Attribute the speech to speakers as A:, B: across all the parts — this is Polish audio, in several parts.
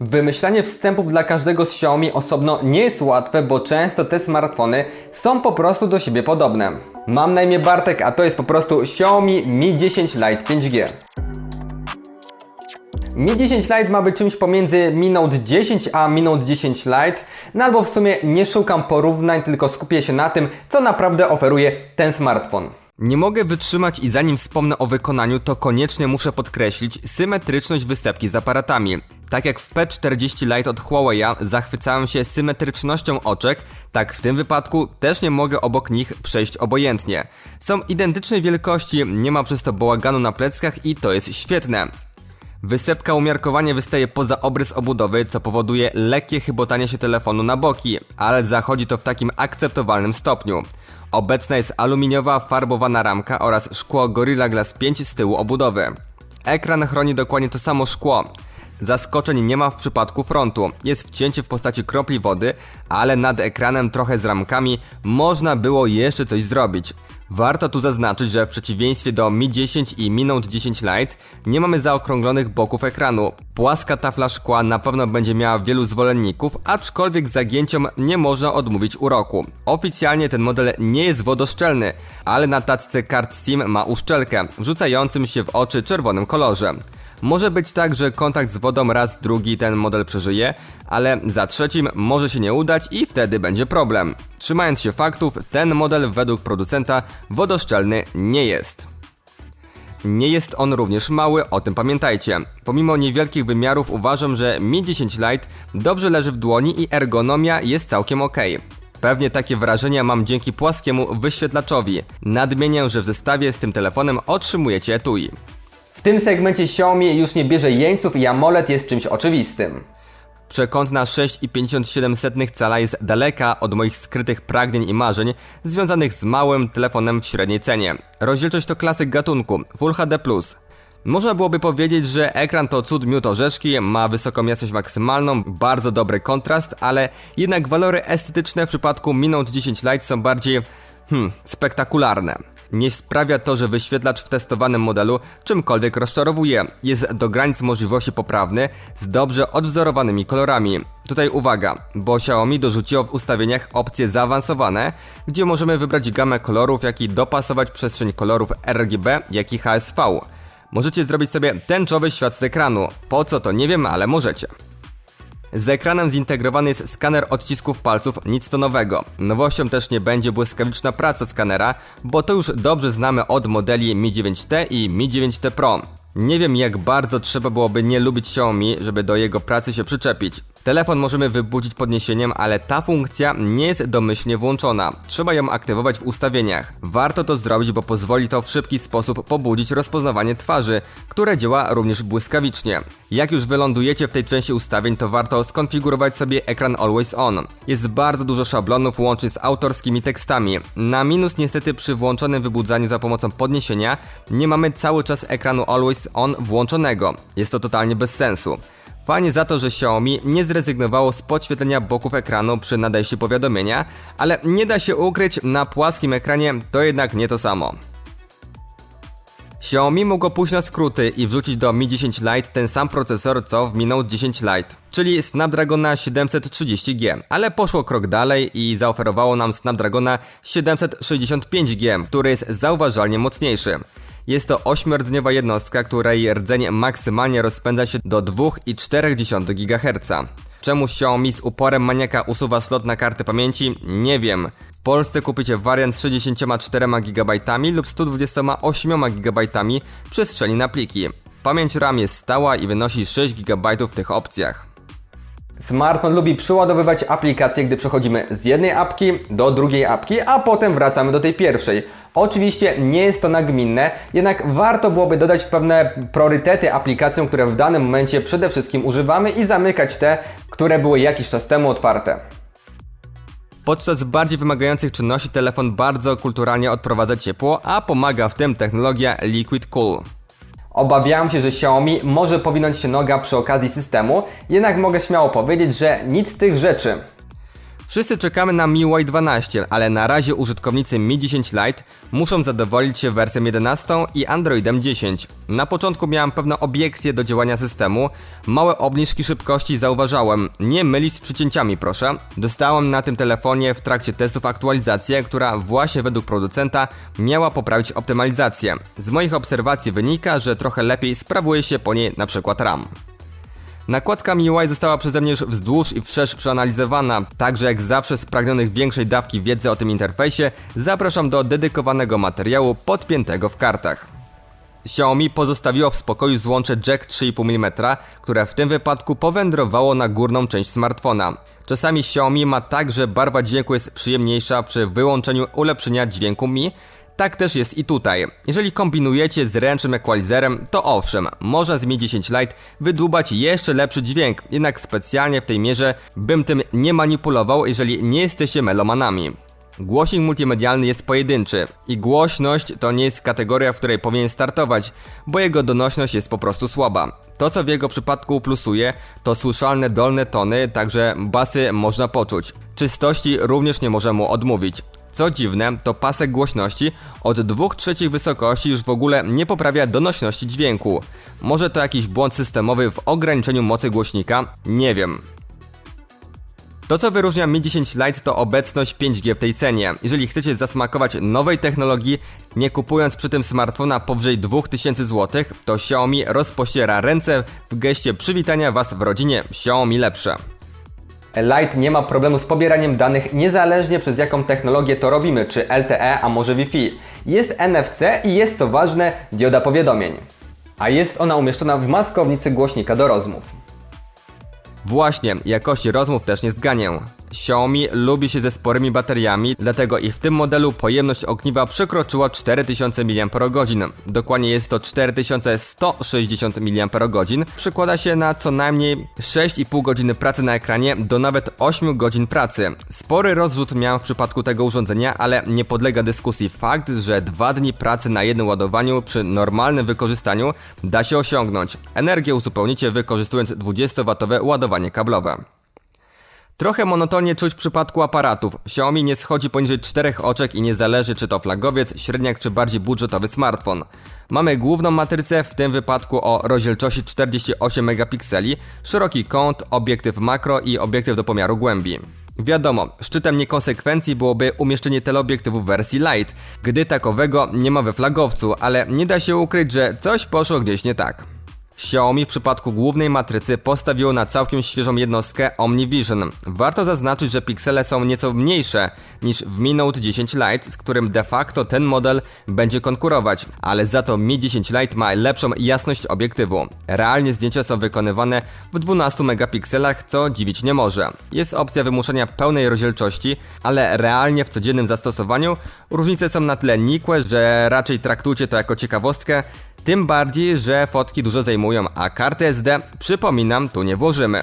A: Wymyślanie wstępów dla każdego z Xiaomi osobno nie jest łatwe, bo często te smartfony są po prostu do siebie podobne. Mam na imię Bartek, a to jest po prostu Xiaomi Mi 10 Lite 5G. Mi 10 Lite ma być czymś pomiędzy Mi Note 10 a Mi Note 10 Lite, no albo w sumie nie szukam porównań, tylko skupię się na tym, co naprawdę oferuje ten smartfon. Nie mogę wytrzymać i zanim wspomnę o wykonaniu, to koniecznie muszę podkreślić symetryczność wysepki z aparatami. Tak jak w P40 Lite od Huawei'a zachwycałem się symetrycznością oczek, tak w tym wypadku też nie mogę obok nich przejść obojętnie. Są identycznej wielkości, nie ma przez to bałaganu na pleckach i to jest świetne. Wysepka umiarkowanie wystaje poza obrys obudowy, co powoduje lekkie chybotanie się telefonu na boki, ale zachodzi to w takim akceptowalnym stopniu. Obecna jest aluminiowa farbowana ramka oraz szkło Gorilla Glass 5 z tyłu obudowy. Ekran chroni dokładnie to samo szkło. Zaskoczeń nie ma w przypadku frontu. Jest wcięcie w postaci kropli wody, ale nad ekranem trochę z ramkami można było jeszcze coś zrobić. Warto tu zaznaczyć, że w przeciwieństwie do Mi 10 i Mi Note 10 Lite nie mamy zaokrąglonych boków ekranu. Płaska tafla szkła na pewno będzie miała wielu zwolenników, aczkolwiek zagięciom nie można odmówić uroku. Oficjalnie ten model nie jest wodoszczelny, ale na tacce kart SIM ma uszczelkę, rzucającym się w oczy czerwonym kolorze. Może być tak, że kontakt z wodą raz, drugi ten model przeżyje, ale za trzecim może się nie udać i wtedy będzie problem. Trzymając się faktów, ten model według producenta wodoszczelny nie jest. Nie jest on również mały, o tym pamiętajcie. Pomimo niewielkich wymiarów uważam, że Mi 10 Lite dobrze leży w dłoni i ergonomia jest całkiem ok. Pewnie takie wrażenia mam dzięki płaskiemu wyświetlaczowi. Nadmienię, że w zestawie z tym telefonem otrzymujecie etui. W tym segmencie Xiaomi już nie bierze jeńców i AMOLED jest czymś oczywistym. Przekątna 6,57 cala jest daleka od moich skrytych pragnień i marzeń związanych z małym telefonem w średniej cenie. Rozdzielczość to klasyk gatunku Full HD+. Można byłoby powiedzieć, że ekran to cud miód orzeszki, ma wysoką jasność maksymalną, bardzo dobry kontrast, ale jednak walory estetyczne w przypadku Mi Note 10 Lite są bardziej, hmm, spektakularne. Nie sprawia to, że wyświetlacz w testowanym modelu czymkolwiek rozczarowuje. Jest do granic możliwości poprawny, z dobrze odwzorowanymi kolorami. Tutaj uwaga, bo Xiaomi dorzuciło w ustawieniach opcje zaawansowane, gdzie możemy wybrać gamę kolorów, jak i dopasować przestrzeń kolorów RGB, jak i HSV. Możecie zrobić sobie tęczowy świat z ekranu. Po co to nie wiem, ale możecie. Z ekranem zintegrowany jest skaner odcisków palców, nic to nowego. Nowością też nie będzie błyskawiczna praca skanera, bo to już dobrze znamy od modeli Mi 9T i Mi 9T Pro. Nie wiem jak bardzo trzeba byłoby nie lubić Xiaomi, żeby do jego pracy się przyczepić. Telefon możemy wybudzić podniesieniem, ale ta funkcja nie jest domyślnie włączona. Trzeba ją aktywować w ustawieniach. Warto to zrobić, bo pozwoli to w szybki sposób pobudzić rozpoznawanie twarzy, które działa również błyskawicznie. Jak już wylądujecie w tej części ustawień, to warto skonfigurować sobie ekran Always On. Jest bardzo dużo szablonów łącznie z autorskimi tekstami. Na minus niestety przy włączonym wybudzaniu za pomocą podniesienia nie mamy cały czas ekranu Always On włączonego. Jest to totalnie bez sensu. Fajnie za to, że Xiaomi nie zrezygnowało z podświetlenia boków ekranu przy nadejściu powiadomienia, ale nie da się ukryć, na płaskim ekranie to jednak nie to samo. Xiaomi mogło pójść na skróty i wrzucić do Mi 10 Lite ten sam procesor co w Mi Note 10 Lite, czyli Snapdragona 730G, ale poszło krok dalej i zaoferowało nam Snapdragona 765G, który jest zauważalnie mocniejszy. Jest to 8-rdzeniowa jednostka, której rdzeń maksymalnie rozpędza się do 2,4 GHz. Czemu Xiaomi z uporem maniaka usuwa slot na kartę pamięci? Nie wiem. W Polsce kupicie wariant z 64 GB lub 128 GB przestrzeni na pliki. Pamięć RAM jest stała i wynosi 6 GB w tych opcjach. Smartfon lubi przeładowywać aplikacje, gdy przechodzimy z jednej apki do drugiej apki, a potem wracamy do tej pierwszej. Oczywiście nie jest to nagminne, jednak warto byłoby dodać pewne priorytety aplikacjom, które w danym momencie przede wszystkim używamy i zamykać te, które były jakiś czas temu otwarte. Podczas bardziej wymagających czynności telefon bardzo kulturalnie odprowadza ciepło, a pomaga w tym technologia Liquid Cool. Obawiałem się, że Xiaomi może powinąć się noga przy okazji systemu, jednak mogę śmiało powiedzieć, że nic z tych rzeczy. Wszyscy czekamy na MIUI 12, ale na razie użytkownicy Mi 10 Lite muszą zadowolić się wersją 11 i Androidem 10. Na początku miałem pewne obiekcje do działania systemu, małe obniżki szybkości zauważałem, nie mylić z przycięciami proszę. Dostałem na tym telefonie w trakcie testów aktualizację, która właśnie według producenta miała poprawić optymalizację. Z moich obserwacji wynika, że trochę lepiej sprawuje się po niej np. RAM. Nakładka MIUI została przeze mnie wzdłuż i wszerz przeanalizowana, także jak zawsze spragnionych większej dawki wiedzy o tym interfejsie zapraszam do dedykowanego materiału podpiętego w kartach. Xiaomi pozostawiło w spokoju złącze jack 3,5 mm, które w tym wypadku powędrowało na górną część smartfona. Czasami Xiaomi ma tak, że barwa dźwięku jest przyjemniejsza przy wyłączeniu ulepszenia dźwięku Mi, tak też jest i tutaj. Jeżeli kombinujecie z ręcznym equalizerem, to owszem, można z Mi 10 Lite wydłubać jeszcze lepszy dźwięk, jednak specjalnie w tej mierze bym tym nie manipulował, jeżeli nie jesteście melomanami. Głośnik multimedialny jest pojedynczy i głośność to nie jest kategoria, w której powinien startować, bo jego donośność jest po prostu słaba. To co w jego przypadku plusuje to słyszalne dolne tony, także basy można poczuć. Czystości również nie możemy odmówić. Co dziwne, to pasek głośności od 2 trzecich wysokości już w ogóle nie poprawia donośności dźwięku. Może to jakiś błąd systemowy w ograniczeniu mocy głośnika? Nie wiem. To co wyróżnia Mi 10 Lite to obecność 5G w tej cenie. Jeżeli chcecie zasmakować nowej technologii, nie kupując przy tym smartfona powyżej 2000 zł, to Xiaomi rozpościera ręce w geście przywitania Was w rodzinie Xiaomi lepsze. Lite nie ma problemu z pobieraniem danych niezależnie przez jaką technologię to robimy, czy LTE, a może Wi-Fi. Jest NFC i jest co ważne dioda powiadomień. A jest ona umieszczona w maskownicy głośnika do rozmów. Właśnie, jakości rozmów też nie zganię. Xiaomi lubi się ze sporymi bateriami, dlatego i w tym modelu pojemność ogniwa przekroczyła 4000 mAh. Dokładnie jest to 4160 mAh. Przykłada się na co najmniej 6,5 godziny pracy na ekranie do nawet 8 godzin pracy. Spory rozrzut miałem w przypadku tego urządzenia, ale nie podlega dyskusji fakt, że 2 dni pracy na jednym ładowaniu przy normalnym wykorzystaniu da się osiągnąć. Energię uzupełnicie wykorzystując 20W ładowanie kablowe. Trochę monotonnie czuć w przypadku aparatów. Xiaomi nie schodzi poniżej czterech oczek i nie zależy czy to flagowiec, średniak czy bardziej budżetowy smartfon. Mamy główną matrycę, w tym wypadku o rozdzielczości 48 megapikseli, szeroki kąt, obiektyw makro i obiektyw do pomiaru głębi. Wiadomo, szczytem niekonsekwencji byłoby umieszczenie teleobiektywu w wersji Lite, gdy takowego nie ma we flagowcu, ale nie da się ukryć, że coś poszło gdzieś nie tak. Xiaomi w przypadku głównej matrycy postawiło na całkiem świeżą jednostkę OmniVision. Warto zaznaczyć, że piksele są nieco mniejsze niż w Mi Note 10 Lite, z którym de facto ten model będzie konkurować, ale za to Mi 10 Lite ma lepszą jasność obiektywu. Realnie zdjęcia są wykonywane w 12 megapikselach, co dziwić nie może. Jest opcja wymuszenia pełnej rozdzielczości, ale realnie w codziennym zastosowaniu różnice są na tyle nikłe, że raczej traktujcie to jako ciekawostkę, tym bardziej, że fotki dużo zajmują, a karty SD, przypominam, tu nie włożymy.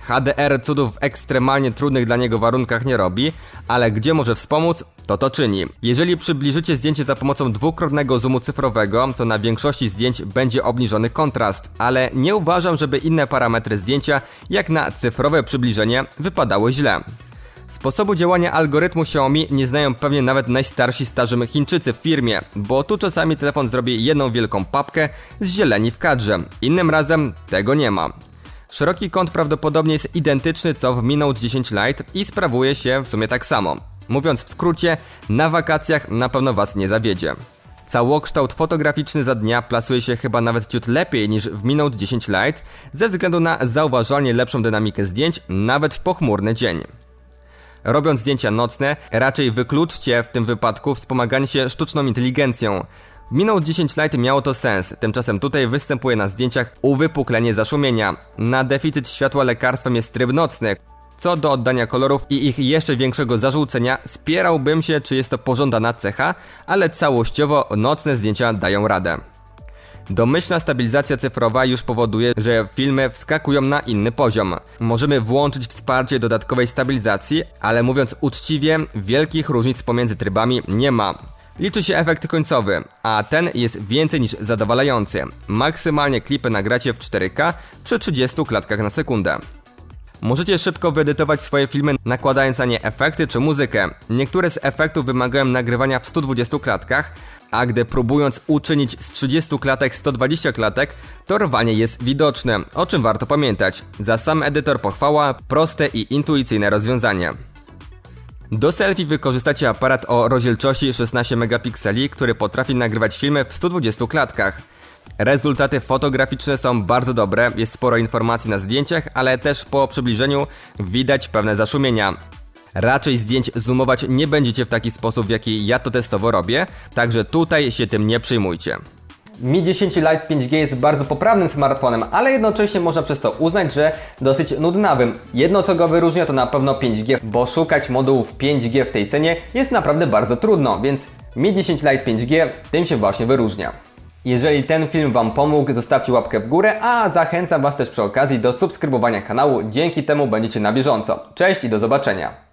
A: HDR cudów w ekstremalnie trudnych dla niego warunkach nie robi, ale gdzie może wspomóc, to to czyni. Jeżeli przybliżycie zdjęcie za pomocą dwukrotnego zoomu cyfrowego, to na większości zdjęć będzie obniżony kontrast, ale nie uważam, żeby inne parametry zdjęcia, jak na cyfrowe przybliżenie, wypadały źle. Sposobu działania algorytmu Xiaomi nie znają pewnie nawet najstarsi starzy Chińczycy w firmie, bo tu czasami telefon zrobi jedną wielką papkę z zieleni w kadrze, innym razem tego nie ma. Szeroki kąt prawdopodobnie jest identyczny co w Mi Note 10 Lite i sprawuje się w sumie tak samo. Mówiąc w skrócie, na wakacjach na pewno Was nie zawiedzie. Całokształt fotograficzny za dnia plasuje się chyba nawet ciut lepiej niż w Mi Note 10 Lite ze względu na zauważalnie lepszą dynamikę zdjęć nawet w pochmurny dzień. Robiąc zdjęcia nocne, raczej wykluczcie w tym wypadku wspomaganie się sztuczną inteligencją. Minął 10 Lite miało to sens, tymczasem tutaj występuje na zdjęciach uwypuklenie zaszumienia. Na deficyt światła lekarstwem jest tryb nocny. Co do oddania kolorów i ich jeszcze większego zarzucenia, spierałbym się, czy jest to pożądana cecha, ale całościowo nocne zdjęcia dają radę. Domyślna stabilizacja cyfrowa już powoduje, że filmy wskakują na inny poziom. Możemy włączyć wsparcie dodatkowej stabilizacji, ale mówiąc uczciwie, wielkich różnic pomiędzy trybami nie ma. Liczy się efekt końcowy, a ten jest więcej niż zadowalający. Maksymalnie klipy nagracie w 4K przy 30 klatkach na sekundę. Możecie szybko wyedytować swoje filmy, nakładając na nie efekty czy muzykę. Niektóre z efektów wymagają nagrywania w 120 klatkach, a gdy próbując uczynić z 30 klatek 120 klatek, to rwanie jest widoczne, o czym warto pamiętać. Za sam edytor pochwała, proste i intuicyjne rozwiązanie. Do selfie wykorzystacie aparat o rozdzielczości 16 megapikseli, który potrafi nagrywać filmy w 120 klatkach. Rezultaty fotograficzne są bardzo dobre, jest sporo informacji na zdjęciach, ale też po przybliżeniu widać pewne zaszumienia. Raczej zdjęć zoomować nie będziecie w taki sposób, w jaki ja to testowo robię, także tutaj się tym nie przejmujcie. Mi 10 Lite 5G jest bardzo poprawnym smartfonem, ale jednocześnie można przez to uznać, że dosyć nudnawym. Jedno co go wyróżnia to na pewno 5G, bo szukać modułów 5G w tej cenie jest naprawdę bardzo trudno, więc Mi 10 Lite 5G tym się właśnie wyróżnia. Jeżeli ten film Wam pomógł, zostawcie łapkę w górę, a zachęcam Was też przy okazji do subskrybowania kanału, dzięki temu będziecie na bieżąco. Cześć i do zobaczenia!